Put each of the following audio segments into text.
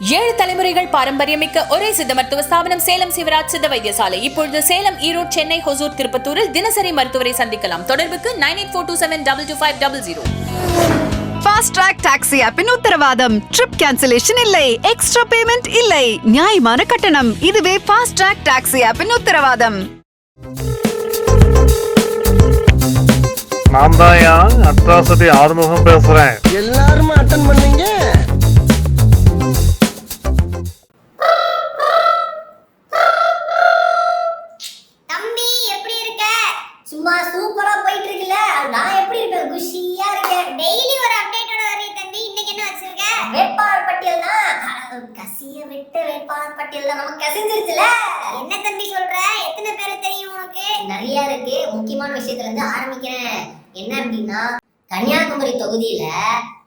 ஏழு தலைமுறைகள் பாரம்பரியமிக்க ஒரே சித்த மருத்துவ ஸ்தாபனம் சேலம் சிவராஜ் சித்த வைத்தியசாலை. இப்பொழுது சேலம் ஈரோடு சென்னை ஹொசூர் திருப்பத்தூரில் தினசரி மருத்துவரை சந்திக்கலாம். தொடர்புக்கு nine eight four two seven double two five double zero. Fast track taxi ஆப்பின் உத்தரவாதம். ட்ரிப் கேன்சலேஷன் இல்லை. எக்ஸ்ட்ரா பேமெண்ட் இல்லை. நியாயமான கட்டணம். இதுவே ஃபாஸ்ட் ட்ராக் டாக்ஸி ஆப்பின் உத்தரவாதம். நான் தான் அட்ராசிட்டி ஆறுமுகம் பேசுறேன்? எல்லாரும் அட்டன் பண்ணீங்க? கசிய விட்டு வேட்பாளர் பட்டியல் நமக்கு கசிஞ்சிருச்சுல? என்ன தம்பி சொல்ற? எத்தனை பேர் தெரியும் உனக்கு? நிறைய இருக்கு. முக்கியமான விஷயத்துல இருந்து ஆரம்பிக்கிறேன். என்ன அப்படின்னா கன்னியாகுமரி தொகுதியில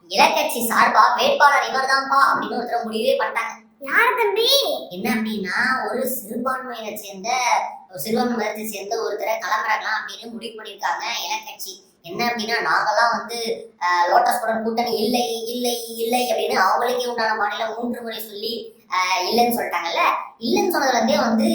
இலக்கட்சி சார்பா வேட்பாளர் இவர்தான்ப்பா அப்படின்னு ஒருத்தர் முடிவே பண்ணிட்டாங்க. யார் தம்பி? என்ன அப்படின்னா ஒரு சிறுபான்மையினை சேர்ந்த ஒரு சிறுபான்மை மதத்தை சேர்ந்த ஒருத்தரை களமிறக்கலாம் அப்படின்னு முடிவு பண்ணியிருக்காங்க இலக்கட்சி என்ன அப்படின்னா நாங்கெல்லாம் வந்து ஆஹ், லோட்டஸ் படம் கூட்டணி இல்லை இல்லை இல்லை அப்படின்னு அவங்களுக்கே உண்டான மாநிலம் மூன்று முறை சொல்லி இல்லைன்னு சொல்லிட்டாங்கல்ல? இல்லைன்னு சொன்னதுலேருந்தே வந்து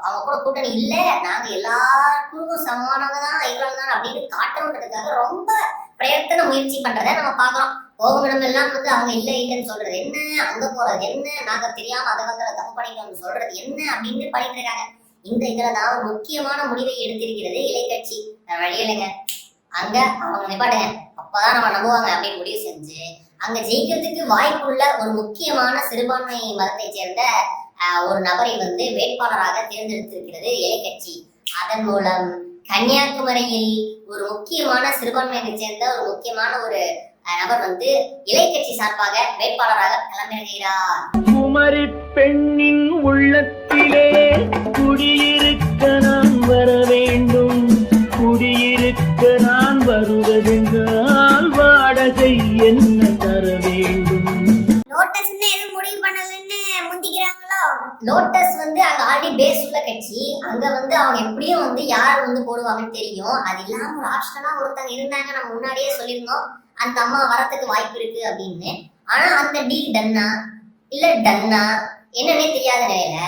அவங்க கூட கூட்டணி இல்லை நாங்கள் எல்லாருக்கும் சமமானவங்க தான் இவ்வளவு தான் அப்படின்னு காட்டணுன்றதுக்காக ரொம்ப பிரயத்தன முயற்சி பண்றதை நம்ம பார்க்கலாம் கோவமிடம் எல்லாம் வந்து அவங்க இல்லை இல்லைன்னு சொல்றது என்ன? அங்க போறது என்ன? நாங்க தெரியாம அதை வந்து தப்பு பண்ணிட்டோம்னு சொல்றது என்ன? அப்படின்னு பண்ணிட்டு இருக்காங்க. இந்த இதுல தான் முக்கியமான முடிவை எடுத்திருக்கிறது இலைக்கட்சி வேற வழி இல்லைங்க. அங்க அவங்க நிப்பாட்டுங்க. அப்பதான் நம்ம நம்புவாங்க. அப்படின்னு முடிவு செஞ்சு அங்க ஜெயிக்கிறதுக்கு வாய்ப்புள்ள ஒரு முக்கியமான சிறுபான்மை மதத்தை சேர்ந்த ஒரு நபரை வந்து வேட்பாளராக தேர்ந்தெடுத்திருக்கிறது இலைக்கட்சி அதன் மூலம் கன்னியாகுமரியில் ஒரு முக்கியமான சிறுபான்மையை சேர்ந்த ஒரு முக்கியமான ஒரு நபர் வந்து இலைக்கட்சி சார்பாக வேட்பாளராக களமிறங்குகிறார். குமரி பெண்ணின் உள்ளத்திலே குடியிருக்க லோட்டஸ் வந்து அங்க ஆல்ரெடி பேஸ் உள்ள கட்சி. அங்க வந்து அவங்க எப்படியும் வந்து யார் வந்து போடுவாங்கன்னு தெரியும். அது இல்லாம ஒரு ஆப்ஷனலா ஒருத்தங்க இருந்தாங்க. நம்ம முன்னாடியே சொல்லியிருந்தோம். அந்த அம்மா வரத்துக்கு வாய்ப்பு இருக்கு அப்படின்னு. ஆனா அந்த டீல் டன்னா இல்ல டன்னா என்னன்னே தெரியாத நிலையில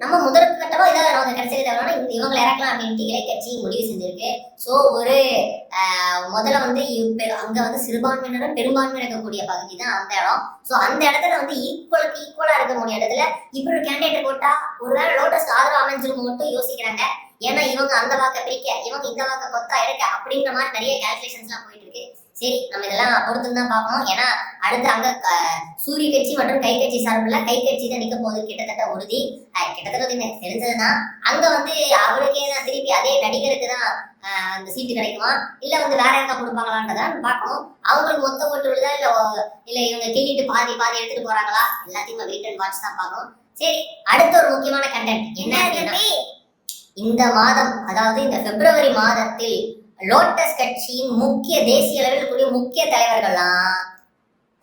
நம்ம முதல் கட்டமா இதை நமக்கு கிடைச்சது தேவைன்னா இவங்களை இறக்கலாம் அப்படின்ட்டு இலைக்கட்சி முடிவு செஞ்சிருக்கு. ஸோ ஒரு முதல்ல வந்து இவ்- அங்க வந்து சிறுபான்மையினரும் பெரும்பான்மை இருக்கக்கூடிய பகுதி தான் அந்த இடம். ஸோ அந்த இடத்துல வந்து ஈக்குவலுக்கு ஈக்குவலா இருக்கக்கூடிய இடத்துல இப்படி ஒரு கேண்டிடேட் போட்டா ஒருவேளை லோட்டஸ் ஆதரவு அமைஞ்சிருக்கும் மட்டும் யோசிக்கிறாங்க. ஏன்னா இவங்க அந்த வாக்கை பிரிக்க இவங்க இந்த வாக்கை கொத்தா எடுக்க அப்படின்ற மாதிரி நிறைய கால்குலேஷன்ஸ்லாம் போயிட்டு இருக்கு. சரி நம்ம இதெல்லாம் பொறுத்து தான் பார்க்கணும். ஏன்னா அடுத்து அங்க சூரிய கட்சி மற்றும் கை கட்சி சார்பில் கை கட்சி தான் நிக்க போகுது. கிட்டத்தட்ட உறுதி. கிட்டத்தட்ட எனக்கு தெரிஞ்சதுன்னா அங்க வந்து அவருக்கே தான் திருப்பி அதே நடிகருக்கு தான் அந்த சீட்டு கிடைக்குமா? இல்ல வந்து வேற யாருக்கா கொடுப்பாங்களான்றதான் பார்க்கணும். அவங்களுக்கு மொத்த ஓட்டு விழுதா இல்ல இல்ல இவங்க கிள்ளிட்டு பாதி பாதி எடுத்துட்டு போறாங்களா? எல்லாத்தையும் வெயிட் அண்ட் வாட்ச் தான் பார்க்கணும். சரி அடுத்த ஒரு முக்கியமான கண்டென்ட் என்ன இந்த மாதம் அதாவது இந்த பிப்ரவரி மாதத்தில் லோட்டஸ் கட்சியின் முக்கிய தேசிய அளவில் கூடிய முக்கிய தலைவர்கள்லாம்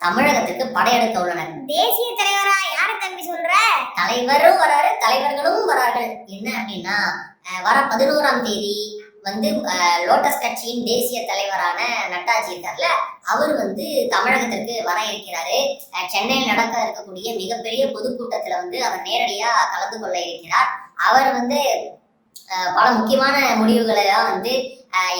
தமிழகத்துக்கு படையெடுக்க உள்ளனர். தேசிய தலைவரா யாரு தம்பி சொல்ற? தலைவரும் வராரு தலைவர்களும் வரார்கள். என்ன அப்படின்னா வர பதினோராம் தேதி வந்து லோட்டஸ் கட்சியின் தேசிய தலைவரான நட்டாஜி இருக்கார்ல அவர் வந்து தமிழகத்திற்கு வர இருக்கிறாரு. சென்னையில் நடக்க இருக்கக்கூடிய மிகப்பெரிய பொதுக்கூட்டத்துல வந்து அவர் நேரடியா கலந்து கொள்ள இருக்கிறார். அவர் வந்து பல முக்கியமான முடிவுகளை வந்து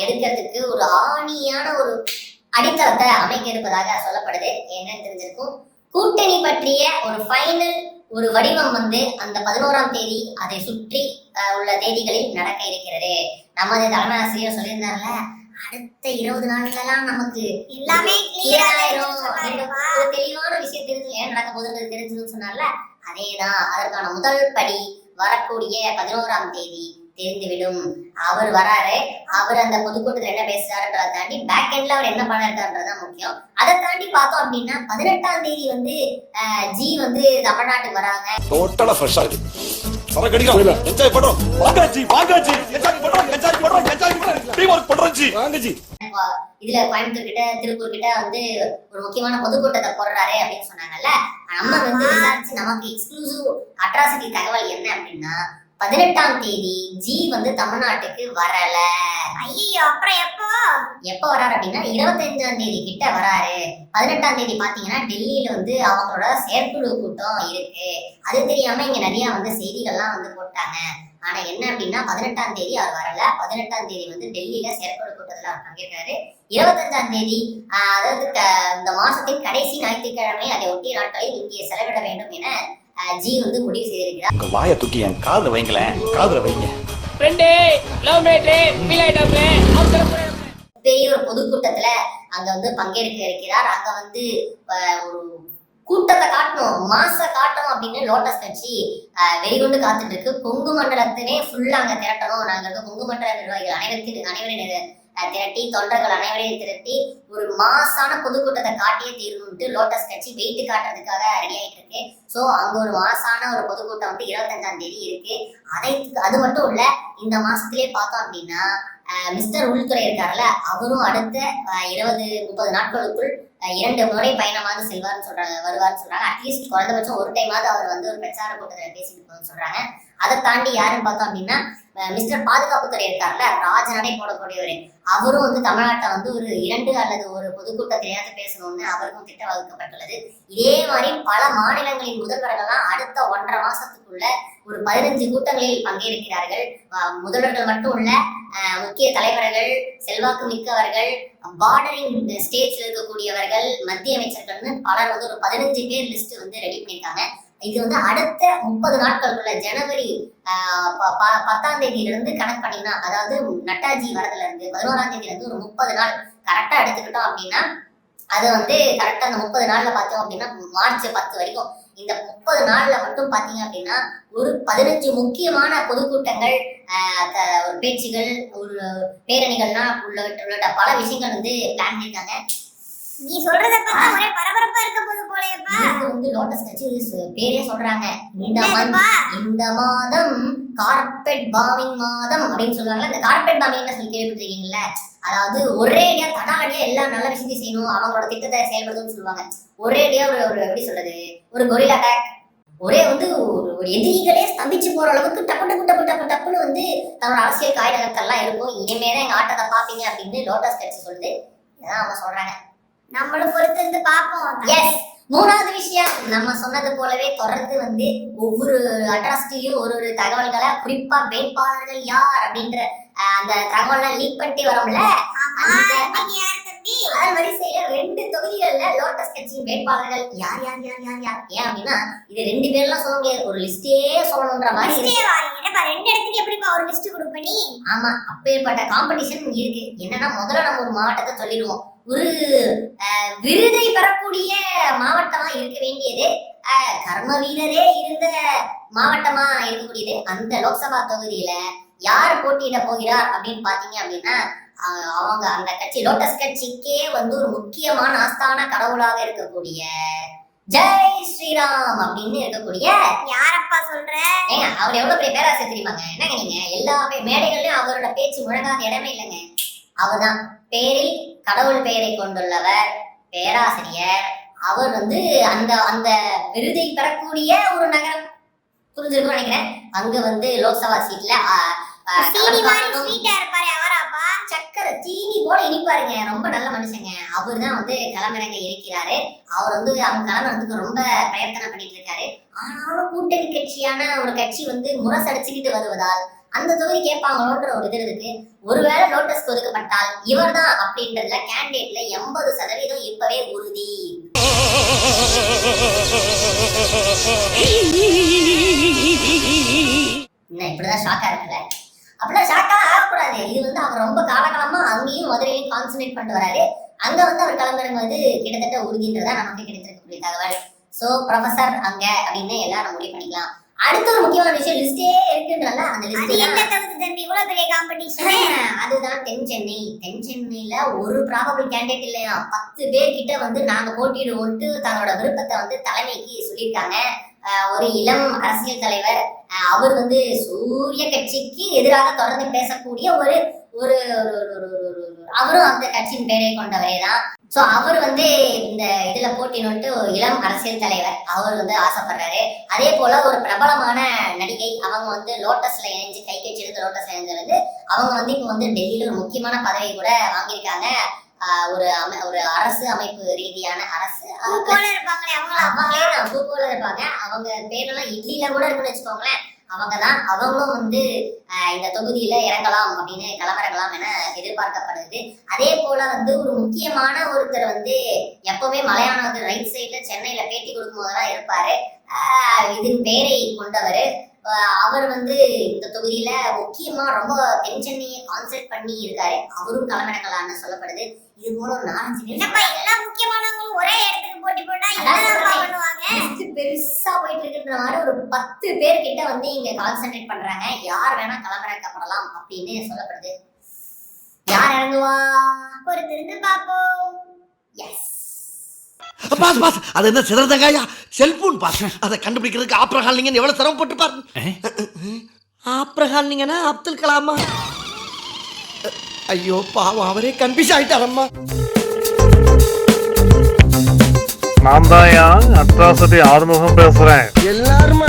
எடுக்கிறதுக்கு ஒரு ஆணியான ஒரு அடித்தளத்தை அமைக்க இருப்பதாக சொல்லப்படுது. என்னன்னு தெரிஞ்சிருக்கும்? கூட்டணி பற்றிய ஒரு ஃபைனல் ஒரு வடிவம் வந்து அந்த பதினோராம் தேதி அதை சுற்றி உள்ள தேதிகளில் நடக்க இருக்கிறது. நமது தலைமை ஆசிரியர் சொல்லியிருந்தார்ல அடுத்த இருபது நாட்களெல்லாம் நமக்கு எல்லாமே தெளிவான விஷயம் தெரிஞ்சு ஏன் நடக்க போகுதுன்றது தெரிஞ்சதுன்னு சொன்னார்ல அதேதான். அதற்கான முதல் படி வரக்கூடிய பதினோராம் தேதி. தெரிந்துவிடும். அவர் வராரு. அவர் அந்த பொதுக்கூட்டத்தில் என்ன பேசுறாருன்றதை தாண்டி பேக் எண்ட்ல அவர் என்ன பண்ண இருக்காருன்றதுதான் முக்கியம். அதை தாண்டி பார்த்தோம் அப்படின்னா பதினெட்டாம் தேதி வந்து ஜி வந்து தமிழ்நாட்டுக்கு வராங்க. டோட்டலா ஃப்ரெஷ்ஷா இருக்கு. இதுல கோயம்புத்தூர் கிட்ட திருப்பூர் கிட்ட வந்து ஒரு முக்கியமான பொதுக்கூட்டத்தை போடுறாரு அப்படின்னு சொன்னாங்கல்ல. நம்ம வந்து விசாரிச்சு நமக்கு எக்ஸ்க்ளூசிவ் அட்ராசிட்டி தகவல் என்ன அப்படின்னா பதினெட்டாம் தேதி ஜி வந்து தமிழ்நாட்டுக்கு வரல. ஐயோ அப்புறம் எப்போ? எப்ப வராரு அப்படின்னா இருபத்தஞ்சாம் தேதி கிட்ட வராரு பதினெட்டாம் தேதி பாத்தீங்கன்னா டெல்லியில வந்து அவங்களோட செயற்குழு கூட்டம் இருக்கு. அது தெரியாம இங்க நிறைய வந்து செய்திகள்லாம் வந்து போட்டாங்க. ஆனா என்ன அப்படின்னா பதினெட்டாம் தேதி அவர் வரல. பதினெட்டாம் தேதி வந்து டெல்லியில செயற்குழு கூட்டத்துல அவர் பங்கேற்றாரு. இருபத்தஞ்சாம் தேதி அதாவது இந்த மாசத்தின் கடைசி ஞாயிற்றுக்கிழமை அதை ஒட்டிய நாட்களில் இங்கே செலவிட வேண்டும் என ஜி வந்து முடிவு செய்திருக்கிறார். உங்க வாயை தூக்கி என் காதுல வைங்களேன். காதுல வைங்க. பெரிய ஒரு பொதுக்கூட்டத்துல அங்க வந்து பங்கேற்க இருக்கிறார். அங்க வந்து ஒரு கூட்டத்தை காட்டணும் மாச காட்டணும் அப்படின்னு லோட்டஸ் கட்சி அஹ், வெறிகொண்டு காத்துட்டு இருக்கு. கொங்கு மண்டலத்தினே ஃபுல்லா அங்க திரட்டணும். நாங்க இருக்க கொங்கு மண்டல நிர்வாகிகள் நிர- அஹ், திரட்டி தொண்டர்கள் அனைவரையும் திரட்டி ஒரு மாசான பொதுக்கூட்டத்தை காட்டியே தீர்வுன்ட்டு லோட்டஸ் கட்சி வெயிட் காட்டுறதுக்காக ரெடி ஆயிட்டு இருக்கு. ஸோ அங்க ஒரு மாசான ஒரு பொதுக்கூட்டம் வந்து இருபத்தஞ்சாம் தேதி இருக்கு. அதை அது மட்டும் இல்ல இந்த மாசத்திலே பார்த்தோம் அப்படின்னா மிஸ்டர் உள்துறை இருக்கார்ல அவரும் அடுத்த இருபது முப்பது நாட்களுக்குள் இரண்டு முறை பயணமாக செல்வார்னு சொல்றாங்க வருவார்னு சொல்றாங்க. அட்லீஸ்ட் குறைந்தபட்சம் ஒரு டைமாவது அவர் வந்து ஒரு பிரச்சார கூட்டத்தில் பேசிட்டு போகணும்னு சொல்றாங்க. அதை தாண்டி யாருன்னு பார்த்தோம் அப்படின்னா மிஸ்டர் பாதுகாப்புத்துறை இருக்கார்ல ராஜநடை போடக்கூடியவர். அவரும் வந்து தமிழ்நாட்டை வந்து ஒரு இரண்டு அல்லது ஒரு பொதுக்கூட்டத்திலேயாவது பேசணும்னு அவருக்கும் திட்டம் வகுக்கப்பட்டுள்ளது. இதே மாதிரி பல மாநிலங்களின் முதல்வர்கள்லாம் அடுத்த ஒன்றரை மாசத்துக்குள்ள ஒரு பதினஞ்சு கூட்டங்களில் பங்கேற்கிறார்கள். முதல்வர்கள் மட்டும் இல்ல முக்கிய தலைவர்கள் செல்வாக்கு மிக்கவர்கள் பார்டரிங் ஸ்டேட்ஸ்ல இருக்கக்கூடியவர்கள் மத்திய அமைச்சர்கள்னு பலர் வந்து ஒரு பதினஞ்சு பேர் லிஸ்ட் வந்து ரெடி பண்ணியிருக்காங்க. இது வந்து அடுத்த முப்பது நாட்களுக்குள்ள ஜனவரி ப- ப- பத்தாம் தேதியில இருந்து கணக்கு பண்ணீங்கன்னா அதாவது நட்டாஜி வரதுல இருந்து பதினோராம் தேதியில இருந்து ஒரு முப்பது நாள் கரெக்டா எடுத்துக்கிட்டோம் அப்படின்னா அது வந்து கரெக்டா அந்த முப்பது நாள்ல பார்த்தோம் அப்படின்னா மார்ச் பத்து வரைக்கும் இந்த முப்பது நாள்ல மட்டும் பாத்தீங்க அப்படின்னா ஒரு பதினஞ்சு முக்கியமான பொதுக்கூட்டங்கள் ஒரு பேச்சுகள் ஒரு பேரணிகள்லாம் உள்ளிட்ட உள்ளிட்ட பல விஷயங்கள் வந்து பிளான் பண்ணியிருக்காங்க. நீ சொல்றத பார்த்தா ஒரே பரபரப்பா இருக்க போது போலயேப்பா. இதுக்கு வந்து லோட்டஸ் கட்சி ஒரு சு- பேரே சொல்றாங்க. இந்த என்னதுப்பா? இந்த மாதம் கார்பெட் பாமிங் மாதம் அப்படின்னு சொல்லுவாங்கல்ல இந்த கார்பெட் பாமிங்னு சொல்லி கேள்விப்பட்டிருக்கீங்கல்ல? அதாவது ஒரேடியா தடாவடியா எல்லா நல்ல விஷயத்தையும் செய்யணும் அவங்களோட திட்டத்தை செயல்படுத்தணும்னு சொல்லுவாங்க. ஒரேடியா ஒரு ஒரு எப்படி சொல்றது? ஒரு கொரில் அட்டாக் ஒரே வந்து ஒரு எதிரிகளே ஸ்தம்பிச்சு போற அளவுக்கு டப்பு டப்பு டப்பு டப்பு டப்புன்னு வந்து தன்னோட அரசியல் காய் நகர்த்தெல்லாம் இருக்கும். இனிமே தான் எங்க ஆட்டத்தை பாப்பீங்க அப்படின்னு லோட்டஸ் கட்சி சொல்லுது இதான் அவங்க சொல்றாங்க. நம்மளும் பொறுத்து இருந்து பாப்போம் எஸ் மூணாவது விஷயம். நம்ம சொன்னது போலவே தொடர்ந்து வந்து ஒவ்வொரு அட்ராசிட்டியும் ஒரு ஒரு தகவல்களை குறிப்பா வேட்பாளர்கள் யார் அப்படின்ற அந்த தகவலை லீக் பண்ணிட்டே வரோம்ல? வரிசையில ரெண்டு தொகுதிகள்ல லோட்டஸ் கட்சியின் வேட்பாளர்கள் யார் யார் யார் யார் யார்? ஏன் அப்படின்னா இது ரெண்டு பேர்லாம் சொல்ல முடியாது. ஒரு லிஸ்டே சொல்லணுன்ற மாதிரி என்னப்பா ரெண்டு இடத்துக்கு எப்படிப்பா ஒரு லிஸ்ட் கொடுப்ப நீ? ஆமா அப்பேற்பட்ட காம்படிஷன் இருக்கு. என்னன்னா முதல்ல நம்ம ஒரு மாவட்டத்தை சொல்லிடுவோம். ஒரு விருதை பெறக்கூடிய மாவட்டமா இருக்க வேண்டியது கர்ம வீரரே இருந்த மாவட்டமா இருக்கக்கூடியது அந்த லோக்சபா தொகுதியில யார் போட்டியிட போகிறார் அப்படின்னு பாத்தீங்க அப்படின்னா அவங்க அந்த கட்சி லோட்டஸ் கட்சிக்கே வந்து ஒரு முக்கியமான ஆஸ்தான கடவுளாக இருக்கக்கூடிய ஜெய் ஸ்ரீராம் அப்படின்னு இருக்கக்கூடிய யாரப்பா சொல்ற? ஏங்க அவர் எவ்வளவு பெரிய பேராசிரியர் தெரியுமாங்க? என்னங்க நீங்க? எல்லா மேடைகள்லயும் அவரோட பேச்சு முழங்காத இடமே இல்லைங்க. அவர்தான். பேரில் கடவுள் பெயரை கொண்டுள்ளவர் பேராசிரியர். அவர் வந்து அந்த அந்த விருதை பெறக்கூடிய ஒரு நகரம். புரிஞ்சிருக்கும் நினைக்கிறேன். அங்க வந்து லோக்சபா சீட்ல சக்கரை சீனி போல இனிப்பாருங்க. ரொம்ப நல்ல மனுஷங்க. அவர் தான் வந்து களமிறங்க இருக்கிறாரு. அவர் வந்து அவங்க களமிறதுக்கு ரொம்ப பிரயத்தனம் பண்ணிட்டு இருக்காரு ஆனாலும் கூட்டணி கட்சியான ஒரு கட்சி வந்து முரசடிச்சுக்கிட்டு வருவதால் அந்த தொகுதி கேட்பாங்களோன்ற ஒரு இது இருக்கு. ஒருவேளை நோட்டீஸ் ஒதுக்கப்பட்டால் இவர்தான் அப்படின்றதுல கேண்டிடேட்ல எண்பது சதவீதம் இப்பவே உறுதி. இப்படிதான் ஷாக்கா இருக்குல்ல அப்படிலாம் ஷாக்கா ஆகக்கூடாது. இது வந்து அவர் ரொம்ப காலகாலமா அங்கேயும் மதுரையிலையும் கான்சன்ட்ரேட் பண்ணிட்டு வராரு. அங்க வந்து அவர் கிளம்புறது கிட்டத்தட்ட உறுதின்றதா நமக்கு கிடைத்திருக்கக்கூடிய தகவல். சோ ப்ரொஃபசர் அங்க அப்படின்னு எல்லாரும் முடிவு பண்ணிக்கலாம். அடுத்த ஒரு முக்கியமான விஷயம் லிஸ்டே இருக்குன்றல அந்த லிஸ்ட் என்ன தகுதி தம்பி? இவ்வளவு பெரிய காம்படிஷன் அதுதான் தென் சென்னை. தென் சென்னையில ஒரு ப்ராபபிள் கேண்டிடேட் இல்லையா? பத்து பேர் கிட்ட வந்து நாங்க போட்டியிடுவோம்ட்டு தன்னோட விருப்பத்தை வந்து தலைமைக்கு சொல்லியிருக்காங்க. ஒரு இளம் அரசியல் தலைவர் அவர் வந்து சூரிய கட்சிக்கு எதிராக தொடர்ந்து பேசக்கூடிய ஒரு ஒரு அவரும் அந்த கட்சியின் பெயரை கொண்டவரே தான் ஸோ அவர் வந்து இந்த இதுல போட்டினுட்டு ஒரு இளம் அரசியல் தலைவர். அவர் வந்து ஆசைப்படுறாரு. அதே போல ஒரு பிரபலமான நடிகை அவங்க வந்து லோட்டஸ்ல இணைஞ்சு கை கட்சியிலிருந்து லோட்டஸ்ல இணைஞ்சது அவங்க வந்து இப்போ வந்து டெல்லியில ஒரு முக்கியமான பதவி கூட வாங்கியிருக்காங்க. ஒரு ஒரு அரசு அமைப்பு ரீதியான அரசு. போல இருப்பாங்களே பூ போல இருப்பாங்க. அவங்க பேரெல்லாம் இட்லியில கூட இருக்குன்னு வச்சுக்கோங்களேன். அவங்க தான் அவங்களும் வந்து இந்த தொகுதியில இறங்கலாம் அப்படின்னு களமிறங்கலாம் என எதிர்பார்க்கப்படுது. அதே போல வந்து ஒரு முக்கியமான ஒருத்தர் வந்து எப்பவுமே மலையாளத்து ரைட் சைட்ல சென்னையில பேட்டி கொடுக்கும் போதெல்லாம் இருப்பாரு. ஆஹ் இதன் பேரை கொண்டவர். அவர் வந்து இந்த தொகுதியில முக்கியமா ரொம்ப தென் சென்னையை கான்சென்ட் பண்ணி இருக்காரு. அவரும் களமிறங்கலாம்னு சொல்லப்படுது. இது போல ஒரு நாலஞ்சு எல்லா முக்கியமானவங்களும் ஒரே இடத்துக்கு போட்டி போட்டா பெருசா போயிட்டு இருக்குன்ற மாதிரி ஒரு பத்து பேர் கிட்ட வந்து இங்க கான்சென்ட்ரேட் பண்றாங்க. யார் வேணா களமிறக்கப்படலாம் அப்படின்னு சொல்லப்படுது. யார் இறங்குவா? பொறுத்திருந்து பாப்போம் எஸ் பாஸ் பாஸ். அது என்ன சிறந்தங்காயா செல்போன் பாஸ். அதை கண்டுபிடிக்கிறதுக்கு ஆப்ரஹால் நீங்க எவ்வளவு சிரமப்பட்டு பாருங்க ஆப்ரஹால் நீங்கன்னா அப்துல் கலாமா? ஐயோ பாவம் அவரே கன்ஃபியூஸ் ஆயிட்டாரம்மா. நான் தான் அட்ராசிட்டி ஆறுமுகம் பேசுறேன்? எல்லாரும்